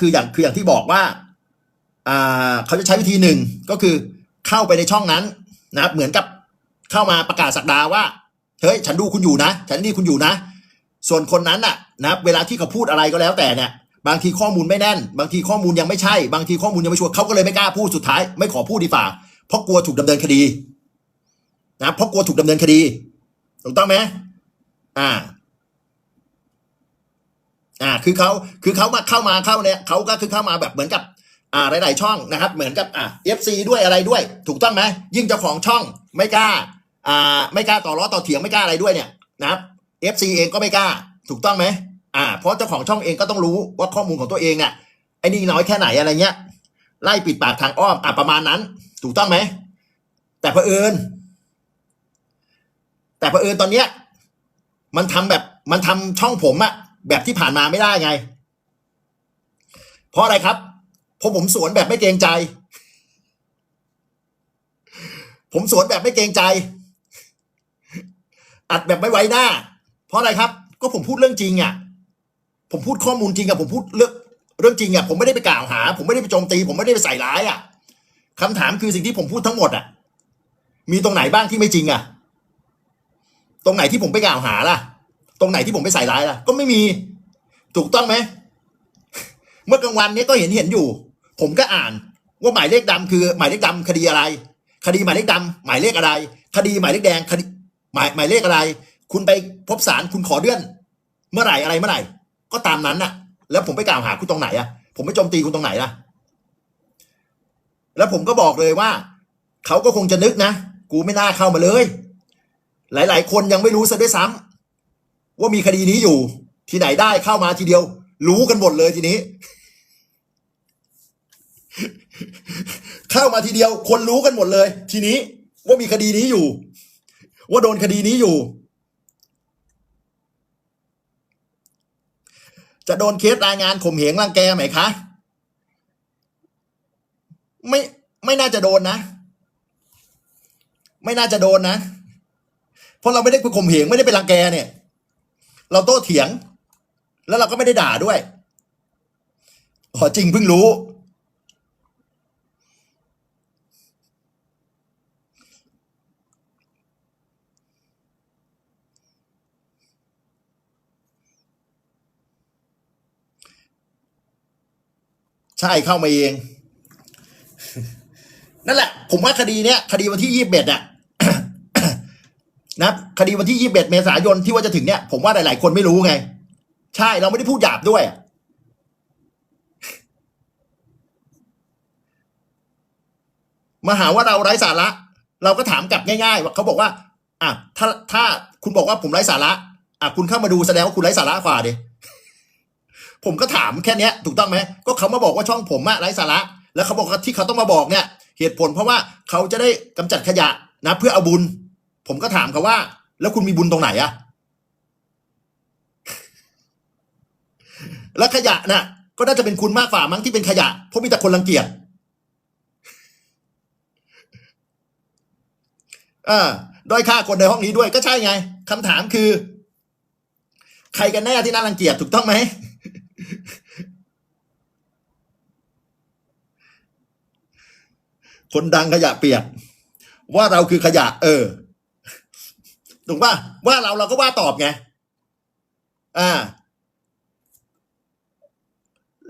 คืออย่างคืออย่างที่บอกว่าอ่าเขาจะใช้วิธีหนึ่งก็คือเข้าไปในช่องนั้นนะครับ เหมือนกับเข้ามาประกาศสักดาว่าเฮ้ยฉันดูคุณอยู่นะ ฉันนี่คุณอยู่นะ ส่วนคนนั้นน่ะนะครับเวลาที่เขาพูดอะไรก็แล้วแต่เนี่ย บางทีข้อมูลไม่แน่น บางทีข้อมูลยังไม่ใช่ บางทีข้อมูลยังไม่ชัวร์เขาก็เลยไม่กล้าพูดสุดท้าย ไม่ขอพูดดีฝ่าเพราะกลัวถูกดำเนินคดีนะเพราะกลัวถูกดำเนินคดีถูกต้องไหมอ่า อ่าคือเขาคือเขามาเข้ามาเข้าเนี่ยเขาก็คือเข้ามาแบบเหมือนกับอ่าหลาย ๆ ช่องนะครับ เหมือนกับอ่า FC ด้วยอะไรด้วย ถูกต้องไหมยิ่งเจ้าของช่องไม่กล้าอ่าไม่กล้าต่อล้อต่อเถียงไม่กล้าอะไรด้วยเนี่ยนะครับ FC เองก็ไม่กล้า ถูกต้องไหมอ่าเพราะเจ้าของช่องเองก็ต้องรู้ว่าข้อมูลของตัวเองอะไอ้นี่น้อยแค่ไหนอะไรเงี้ยไล่ปิดปากทางอ้อมอะประมาณนั้น ถูกต้องไหมแต่เผอิญแต่เผอิญตอนเนี้ยมันทำแบบมันทำช่องผมอะ แบบที่ผ่านมาไม่ได้ไง เพราะอะไรครับ เพราะผมสวนแบบไม่เกรงใจ ผมสวนแบบไม่เกรงใจ อัดแบบไม่ไว้หน้า เพราะอะไรครับ ก็ผมพูดเรื่องจริงอะ ผมพูดข้อมูลจริงอะผมพูดเรื่องเรื่องจริงอะผมไม่ได้ไปกล่าวหา ผมไม่ได้ไปโจมตี ผมไม่ได้ไปใส่ร้ายอะคำถามคือสิ่งที่ผมพูดทั้งหมดอะมีตรงไหนบ้างที่ไม่จริงอะตรงไหนที่ผมไปกล่าวหาล่ะ ตรงไหนที่ผมไปใส่ร้ายล่ะ ก็ไม่มี ถูกต้องไหม เมื่อกลางวันนี้ก็เห็นเห็นอยู่ ผมก็อ่าน ว่าหมายเลขดำคือ หมายเลขดำคดีอะไร คดีหมายเลขดำหมายเลขอะไร คดีหมายเลขแดงคดีหมายหมายเลขอะไร คุณไปพบศาลคุณขอเลื่อน เมื่อไหร่อะไรเมื่อไหร่ ก็ตามนั้นน่ะ แล้วผมไปกล่าวหาคุณตรงไหนอะ ผมไปโจมตีคุณตรงไหนล่ะ แล้วผมก็บอกเลยว่าเขาก็คงจะนึกนะ กูไม่น่าเข้ามาเลย หลาย ๆ คนยังไม่รู้ซะด้วยซ้ำ ว่ามีคดีนี้อยู่ ที่ไหนได้เข้ามาทีเดียว รู้กันหมดเลยทีนี้ เข้ามาทีเดียว คนรู้กันหมดเลย ทีนี้ว่ามีคดีนี้อยู่ ว่าโดนคดีนี้อยู่ จะโดนเคสรายงานข่มเหงรังแกไหมคะไม่ไม่น่าจะโดนนะ ไม่น่าจะโดนนะ เพราะเราไม่ได้ไปข่มเหงไม่ได้ไปรังแกเนี่ย เราโต้เถียง แล้วเราก็ไม่ได้ด่าด้วยอ๋อจริงเพิ่งรู้ ใช่เข้ามาเอง นั่นแหละ ผมว่าคดีเนี้ย คดีวันที่ยี่สิบเอ็ดอะ นะครับคดีวันที่ยี่สิบเอ็ดเมษายนที่ว่าจะถึงเนี่ย ผมว่าหลาย ๆ คนไม่รู้ไง ใช่เราไม่ได้พูดหยาบด้วย มาหาว่าเราไร้สาระ เราก็ถามกลับง่าย ๆ ว่าเขาบอกว่าอะถ้าถ้าคุณบอกว่าผมไร้สาระอะคุณเข้ามาดูแสดงว่าคุณไร้สาระกว่าดิผมก็ถามแค่เนี้ยถูกต้องไหมก็เขามาบอกว่าช่องผมอะไร้สาระ แล้วเขาบอกที่เขาต้องมาบอกเนี่ย เหตุผลเพราะว่าเขาจะได้กำจัดขยะนะเพื่อเอาบุญ ผมก็ถามเขาว่า แล้วคุณมีบุญตรงไหนอะแล้วขยะน่ะ ก็น่าจะเป็นคุณมากฝ่ามั้งที่เป็นขยะเพราะมีแต่คนรังเกียจอ่าด้อยค่าคนในห้องนี้ด้วยก็ใช่ไงคำถามคือ ใครกันแน่ที่น่ารังเกียจถูกต้องไหมคนดังขยะเปียกว่าเราคือขยะ เออ ถูกป่ะว่าเราเราก็ว่าตอบไงอ่า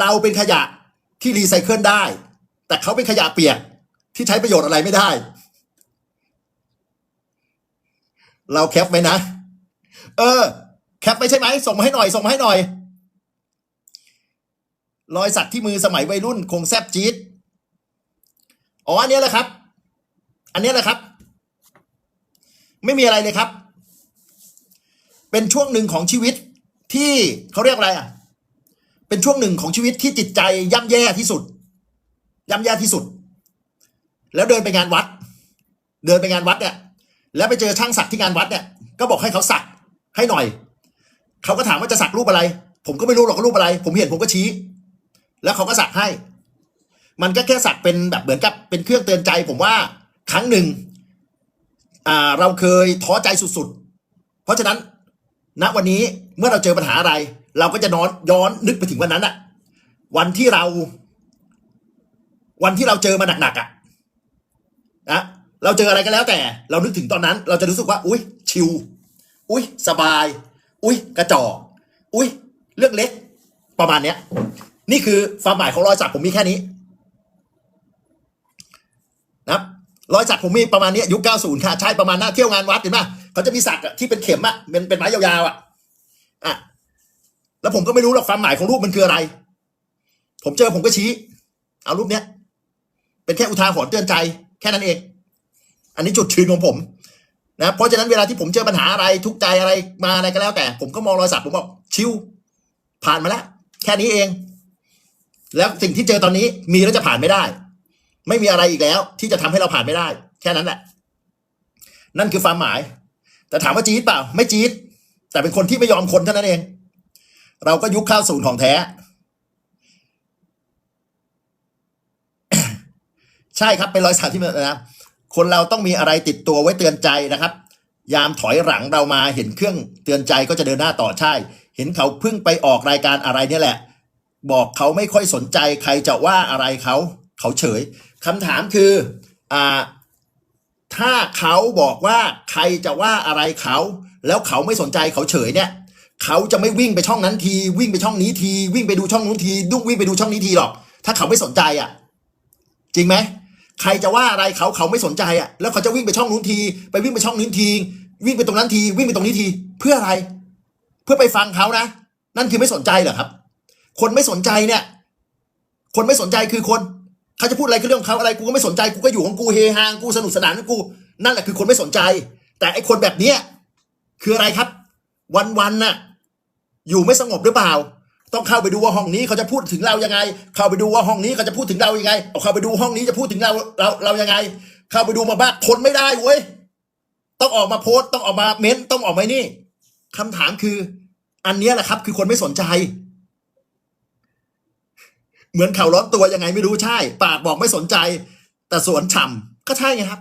เราเป็นขยะที่รีไซเคิลได้ แต่เขาเป็นขยะเปียกที่ใช้ประโยชน์อะไรไม่ได้ เราแคปไหมนะ เออ แคปไม่ใช่ไหมส่งมาให้หน่อยส่งมาให้หน่อย รอยสักที่มือสมัยวัยรุ่นคงแซบจี๊ดอ๋ออันนี้แหละครับ อันนี้แหละครับ ไม่มีอะไรเลยครับ เป็นช่วงหนึ่งของชีวิตที่เขาเรียกอะไรอะ เป็นช่วงหนึ่งของชีวิตที่จิตใจย่ำแย่ที่สุด ย่ำแย่ที่สุด แล้วเดินไปงานวัด เดินไปงานวัดเนี่ย แล้วไปเจอช่างสักที่งานวัดเนี่ย ก็บอกให้เขาสักให้หน่อย เขาก็ถามว่าจะสักรูปอะไร ผมก็ไม่รู้หรอกว่ารูปอะไร ผมเห็นผมก็ชี้ แล้วเขาก็สักให้ มันก็แค่สักเป็นแบบเหมือนกับเป็นเครื่องเตือนใจ ผมว่าครั้งหนึ่ง เราเคยท้อใจสุดๆ เพราะฉะนั้น ณวันนี้เมื่อเราเจอปัญหาอะไร เราก็จะนอนย้อนนึกไปถึงวันนั้นอะวันที่เรา วันที่เราเจอมาหนักๆอะนะเราเจออะไรก็แล้วแต่ เรานึกถึงตอนนั้น เราจะรู้สึกว่า อุ้ยชิลอุ้ยสบาย อุ้ยกระจอกอุ้ยเรื่องเล็ก ประมาณเนี้ย นี่คือความหมายของรอยสักผมมีแค่นี้นะครับ รอยสักผมมีประมาณนี้ยุค90 ค่ะ ใช่ประมาณหน้าเที่ยวงานวัดเห็นป่ะเขาจะมีสักที่เป็นเข็มอะเป็นเป็นไม้ยาวๆอะอะแล้วผมก็ไม่รู้หรอกความหมายของรูปมันคืออะไร ผมเจอผมก็ชี้ เอารูปเนี้ย เป็นแค่อุทาหรณ์เตือนใจ แค่นั้นเอง อันนี้จุดชืนของผม นะเพราะฉะนั้นเวลาที่ผมเจอปัญหาอะไรทุกใจอะไรมาอะไรก็แล้วแต่ ผมก็มองรอยสักผมบอกชิวผ่านมาแล้วแค่นี้เอง แล้วสิ่งที่เจอตอนนี้มีแล้วจะผ่านไม่ได้ ไม่มีอะไรอีกแล้ว ที่จะทำให้เราผ่านไม่ได้ แค่นั้นแหละ นั่นคือความหมาย แต่ถามว่าจี๊ดเปล่า ไม่จี๊ดแต่เป็นคนที่ไม่ยอมคนเท่านั้นเอง เราก็ยุคข้าวศูนย์ของแท้ ใช่ครับเป็นรอยสักที่มันนะคนเราต้องมีอะไรติดตัวไว้เตือนใจนะครับ ยามถอยหลังเรามาเห็นเครื่องเตือนใจก็จะเดินหน้าต่อใช่ เห็นเขาเพิ่งไปออกรายการอะไรเนี่ยแหละ บอกเขาไม่ค่อยสนใจใครจะว่าอะไรเขา เขาเฉย คำถามคืออ่าถ้าเขาบอกว่าใครจะว่าอะไรเขา แล้วเขาไม่สนใจเขาเฉยเนี่ยเขาจะไม่วิ่งไปช่องนั้นที วิ่งไปช่องนี้ที วิ่งไปดูช่องนู้นทีดุ้งวิ่งไปดูช่องนี้ทีหรอก ถ้าเขาไม่สนใจอะ จริงไหมใครจะว่าอะไรเขาเขาไม่สนใจอะ แล้วเขาจะวิ่งไปช่องนู้นที ไปวิ่งไปช่องนี้ที วิ่งไปตรงนั้นที วิ่งไปตรงนี้ที เพื่ออะไร เพื่อไปฟังเขานะ นั่นคือไม่สนใจเหรอครับ คนไม่สนใจเนี่ย คนไม่สนใจคือคน เขาจะพูดอะไรก็เรื่องของเขาอะไรกูก็ไม่สนใจกูก็อยู่ของกูเฮฮากูสนุกสนานของกูนั่นแหละคือคนไม่สนใจ แต่ไอคนแบบเนี้ยคืออะไรครับวันวันๆน่ะอยู่ไม่สงบหรือเปล่า ต้องเข้าไปดูว่าห้องนี้เขาจะพูดถึงเรายังไง เข้าไปดูว่าห้องนี้เขาจะพูดถึงเรายังไงเอาเข้าไปดูห้องนี้จะพูดถึงเราเราเรายังไง เข้าไปดูมาบ้างทนไม่ได้เว้ยต้องออกมาโพสต์ต้องออกมาเม้นต์ต้องออกมานี่คำถามคือ อันนี้แหละครับ คือคนไม่สนใจ เหมือนเขาร้อนตัวยังไงไม่รู้ใช่ ปากบอกไม่สนใจ แต่สวนฉ่ำก็ใช่ไงครับ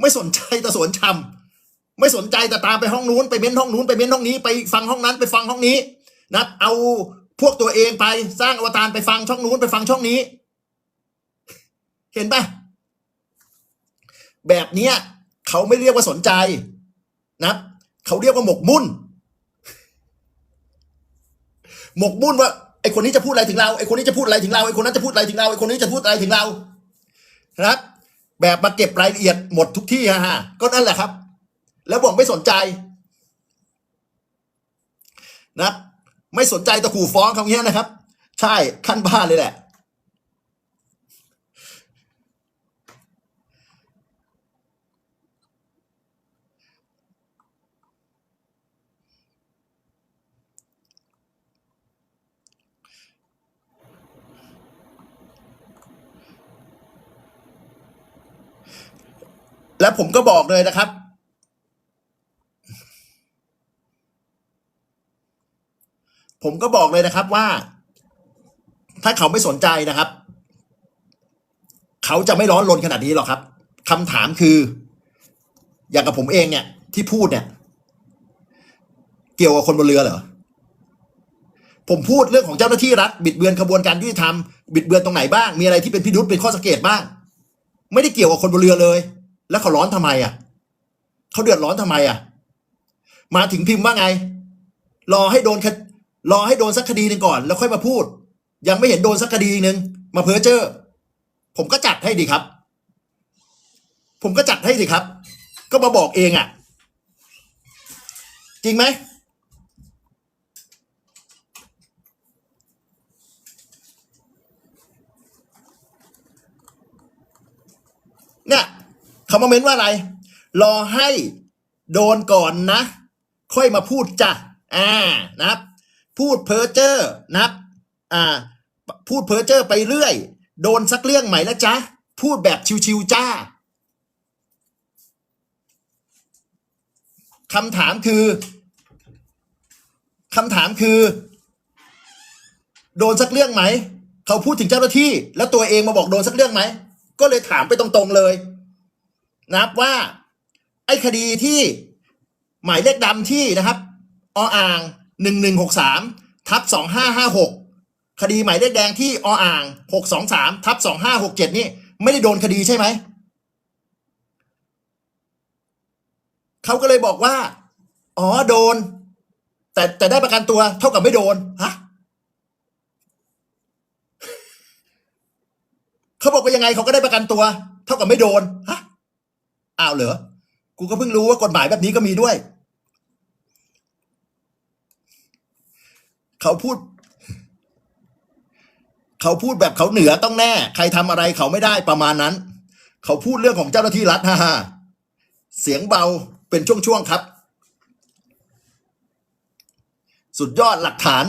ไม่สนใจแต่สวนฉ่ำไม่สนใจแต่ตามไปห้องนู้นไปเม้นห้องนู้นไปเม้นห้องนี้ไปฟังห้องนั้นไปฟังห้องนี้นะเอาพวกตัวเองไปสร้างอวตารไปฟังช่องนู้นไปฟังช่องนี้ เห็นปะแบบเนี้ยเขาไม่เรียกว่าสนใจนะเขาเรียกว่าหมกมุ่น หมกมุ่นว่า ไอคนนี้จะพูดอะไรถึงเราไอคนนี้จะพูดอะไรถึงเราไอคนนั้นจะพูดอะไรถึงเราไอคนนี้จะพูดอะไรถึงเรานะครับ แบบมาเก็บรายละเอียดหมดทุกที่ฮะก็นั่นแหละครับ แล้วผมไม่สนใจนะไม่สนใจตะขู่ฟ้องคำนี้นะครับ ใช่ขั้นบ้าเลยแหละ แล้วผมก็บอกเลยนะครับ ผมก็บอกเลยนะครับว่า ถ้าเขาไม่สนใจนะครับ เขาจะไม่ร้อนรนขนาดนี้หรอกครับคำถามคือ อย่างกับผมเองเนี่ย ที่พูดเนี่ย เกี่ยวกับคนบนเรือเหรอผมพูดเรื่องของเจ้าหน้าที่รัฐบิดเบือนขบวนการยุติธรรมบิดเบือนตรงไหนบ้าง มีอะไรที่เป็นพิรุษเป็นข้อสังเกตบ้าง ไม่ได้เกี่ยวกับคนบนเรือเลย แล้วเขาร้อนทำไมอะเขาเดือดร้อนทำไมอะ มาถึงพิมพ์ว่าไง รอให้โดนคดรอให้โดนสักคดีหนึ่งก่อน แล้วค่อยมาพูด ยังไม่เห็นโดนสักคดีหนึ่งมาเพ้อเจ้อผมก็จัดให้ดีครับ ผมก็จัดให้สิครับ ก็มาบอกเองอะ จริงไหมเนี่ย เขามาเม้นว่าอะไร รอให้โดนก่อนนะ ค่อยมาพูดจ้ะอ่านะครับ พูดเพ้อเจ้อนะครับอ่าพูดเพ้อเจ้อไปเรื่อย โดนสักเรื่องใหม่แล้วจ๊ะพูดแบบชิวๆจ้าคำถามคือคำถามคือ โดนสักเรื่องไหม เขาพูดถึงเจ้าหน้าที่ แล้วตัวเองมาบอกโดนสักเรื่องไหม ก็เลยถามไปตรงๆเลย นะครับว่า ไอ้คดีที่หมายเลขดำที่นะครับออ่างหนึ่งหนึ่งหกสามทับสองห้าห้าหกคดีหมายเลขแดงที่ออ่างหกสองสามทับสองห้าหกเจ็ดนี่ไม่ได้โดนคดีใช่ไหมเขาก็เลยบอกว่า อ๋อโดน แต่แต่ได้ประกันตัวเท่ากับไม่โดนฮะเขาบอกว่ายังไงเขาก็ได้ประกันตัว เท่ากับไม่โดนฮะ อ้าวเหรอ กูก็เพิ่งรู้ว่ากฎหมายแบบนี้ก็มีด้วย เขาพูด เขาพูดแบบเขาเหนือต้องแน่ ใครทำอะไรเขาไม่ได้ประมาณนั้น เขาพูดเรื่องของเจ้าหน้าที่รัฐฮ่าฮ่าเสียงเบาเป็นช่วงๆครับ สุดยอดหลักฐาน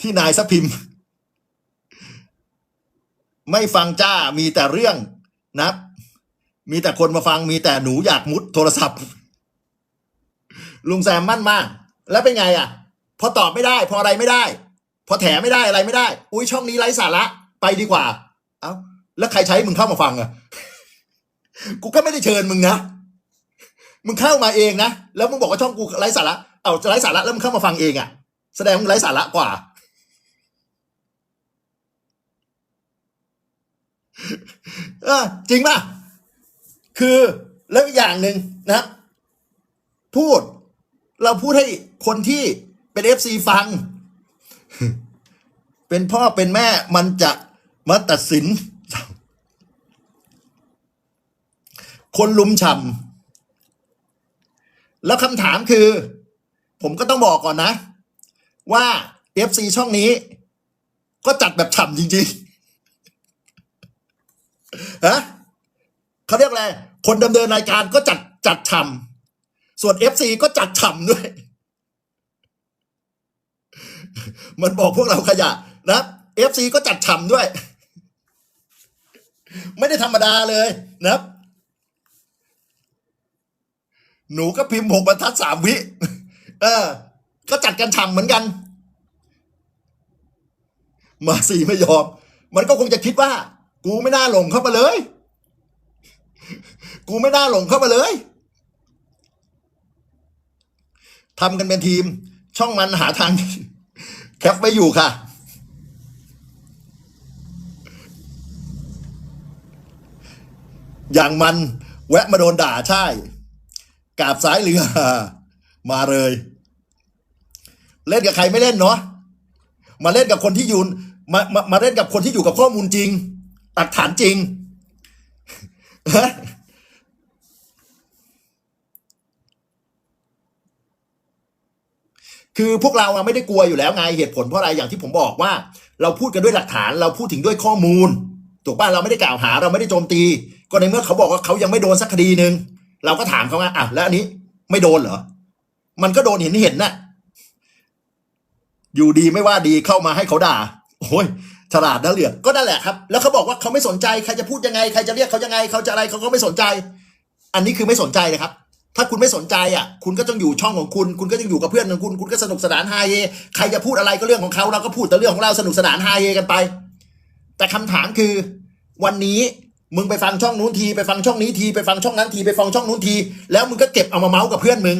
ที่นายสพิมพ์ไม่ฟังจ้ามีแต่เรื่องนะ มีแต่คนมาฟังมีแต่หนูอยากมุดโทรศัพท์ ลุงแซมมั่นมาก แล้วเป็นไงอะ พอตอบไม่ได้ พออะไรไม่ได้ พอแถไม่ได้อะไรไม่ได้ อุ้ยช่องนี้ไร้สาระ ไปดีกว่า เอ้าแล้วใครใช้มึงเข้ามาฟังอะกูก็ไม่ได้เชิญมึงนะมึงเข้ามาเองนะแล้วมึงบอกว่าช่องกูไร้สาระเอาไร้สาระแล้วมึงเข้ามาฟังเองอะ แสดงมึงไร้สาระกว่าเออจริงป่ะ คือแล้วอย่างหนึ่งนะครับ พูดเราพูดให้คนที่เป็นเอฟซีฟัง เป็นพ่อเป็นแม่มันจะมาตัดสิน คนลุมฉ่ำแล้วคำถามคือ ผมก็ต้องบอกก่อนนะ ว่าเอฟซีช่องนี้ ก็จัดแบบฉ่ำจริงๆฮะ เขาเรียกอะไรคนดำเนินรายการก็จัดจัดฉ่ำส่วนเอฟซีก็จัดฉ่ำด้วย มันบอกพวกเราขยะนะเอฟซีก็จัดฉ่ำด้วย ไม่ได้ธรรมดาเลยนะครับ หนูก็พิมพ์หกบรรทัดสามวิ เออ ก็จัดกันฉ่ำเหมือนกัน มาสี่ไม่ยอม มันก็คงจะคิดว่า กูไม่น่าหลงเข้ามาเลย กูไม่น่าหลงเข้ามาเลยทำกันเป็นทีม ช่องมันหาทาง แคปไว้อยู่ค่ะ อย่างมัน แวะมาโดนด่าใช่ กาบสายเรือ มาเลย เล่นกับใครไม่เล่นเนาะมาเล่นกับคนที่ยู่มามามาเล่นกับคนที่อยู่กับข้อมูลจริงหลักฐานจริง คือพวกเราไม่ได้กลัวอยู่แล้วไงเหตุผลเพราะอะไรอย่างที่ผมบอกว่า เราพูดกันด้วยหลักฐาน เราพูดถึงด้วยข้อมูลถูกป่ะเราไม่ได้กล่าวหาเราไม่ได้โจมตี ก็ในเมื่อเขาบอกว่าเขายังไม่โดนสักคดีหนึ่งเราก็ถามเขาว่าอะแล้วอันนี้ไม่โดนเหรอมันก็โดนเห็นเห็นน่ะอยู่ดีไม่ว่าดีเข้ามาให้เขาด่าโอ้ย ฉลาดนะเหลือก็นั่นแหละครับ แล้วเขาบอกว่าเขาไม่สนใจใครจะพูดยังไงใครจะเรียกเขายังไงเขาจะอะไรเขาก็ไม่สนใจ อันนี้คือไม่สนใจเลยครับ ถ้าคุณไม่สนใจอะ คุณก็ต้องอยู่ช่องของคุณ คุณก็ต้องอยู่กับเพื่อนของคุณ คุณก็สนุกสนานไฮเฮใครจะพูดอะไรก็เรื่องของเขาเราก็พูดแต่เรื่องของเราสนุกสนานไฮเฮกันไป แต่คำถามคือ วันนี้มึงไปฟังช่องนู้นทีไปฟังช่องนี้ทีไปฟังช่องนั้นทีไปฟังช่องนู้นที แล้วมึงก็เก็บเอามาเมาส์กับเพื่อนมึง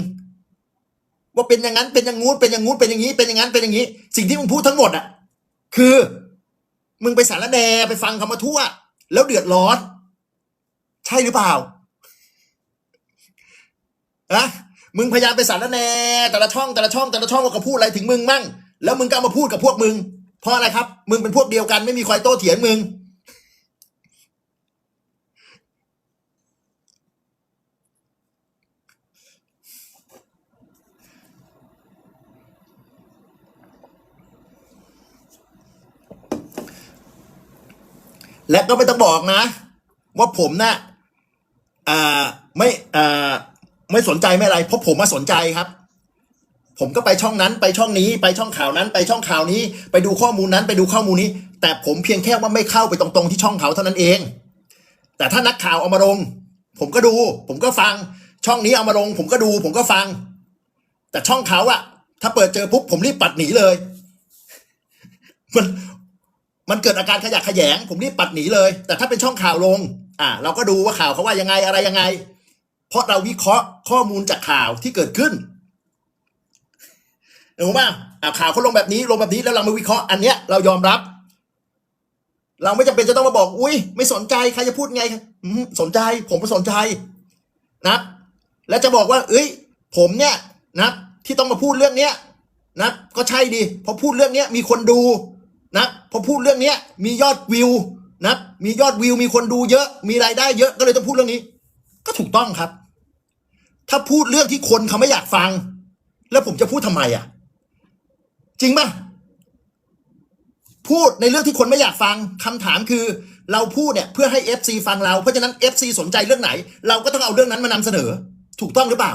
ว่าเป็นอย่างนั้นเป็นอย่างงู้นเป็นอย่างงู้นเป็นอย่างนี้เป็นอย่างนั้นเป็นอย่างนี้ สิ่งที่มึงพูดทั้งหมดอะ คือ มึงไปสารแดไปฟังเขามาทั่ว แล้วเดือดร้อน ใช่หรือเปล่าอะมึงพยายามไปสารแหนแต่ละช่องแต่ละช่องแต่ละช่องว่าเขาพูดอะไรถึงมึงมั่ง แล้วมึงก็เอามาพูดกับพวกมึง เพราะอะไรครับ มึงเป็นพวกเดียวกันไม่มีใครโต้เถียงมึง และก็ไม่ต้องบอกนะ ว่าผมนะ่ะไม่ไม่สนใจไม่อะไรเพราะผมมาสนใจครับ ผมก็ไปช่องนั้นไปช่องนี้ ไปช่องข่าวนั้น ไปช่องข่าวนี้ ไปดูข้อมูลนั้นไปดูข้อมูลนี้ แต่ผมเพียงแค่ว่าไม่เข้าไปตรงๆที่ช่องเขาเท่านั้นเอง แต่ถ้านักข่าวเอามาลง ผมก็ดู ผมก็ฟัง ช่องนี้เอามาลง ผมก็ดู ผมก็ฟัง แต่ช่องเขาอะถ้าเปิดเจอปุ๊บผมรีบปัดหนีเลย มัน มันเกิดอาการขยะแขยง ผมรีบปัดหนีเลย แต่ถ้าเป็นช่องข่าวลง อ่า เราก็ดูว่าข่าวเขาว่ายังไงอะไรยังไง เพราะเราวิเคราะห์ข้อมูลจากข่าวที่เกิดขึ้นถูกป่ะอะข่าวเขาลงแบบนี้ลงแบบนี้แล้วเรามาวิเคราะห์อันเนี้ยเรายอมรับ เราไม่จำเป็นจะต้องมาบอก อุ้ยไม่สนใจใครจะพูดไงอืสนใจ ผมก็สนใจนะ แล้วจะบอกว่า เอ้ย ผมเนี่ยนะที่ต้องมาพูดเรื่องเนี้ยนะก็ใช่ดิพอพูดเรื่องเนี้ยมีคนดู พอพูดเรื่องเนี้ยมียอดวิวนะมียอดวิวมีคนดูเยอะ มีรายได้เยอะก็เลยต้องพูดเรื่องนี้ ก็ถูกต้องครับ ถ้าพูดเรื่องที่คนเขาไม่อยากฟัง แล้วผมจะพูดทำไมอะ จริงป่ะพูดในเรื่องที่คนไม่อยากฟังคำถามคือ เราพูดเนี่ยเพื่อให้ FC ฟังเราเพราะฉะนั้น FC สนใจเรื่องไหน เราก็ต้องเอาเรื่องนั้นมานำเสนอ ถูกต้องหรือเปล่า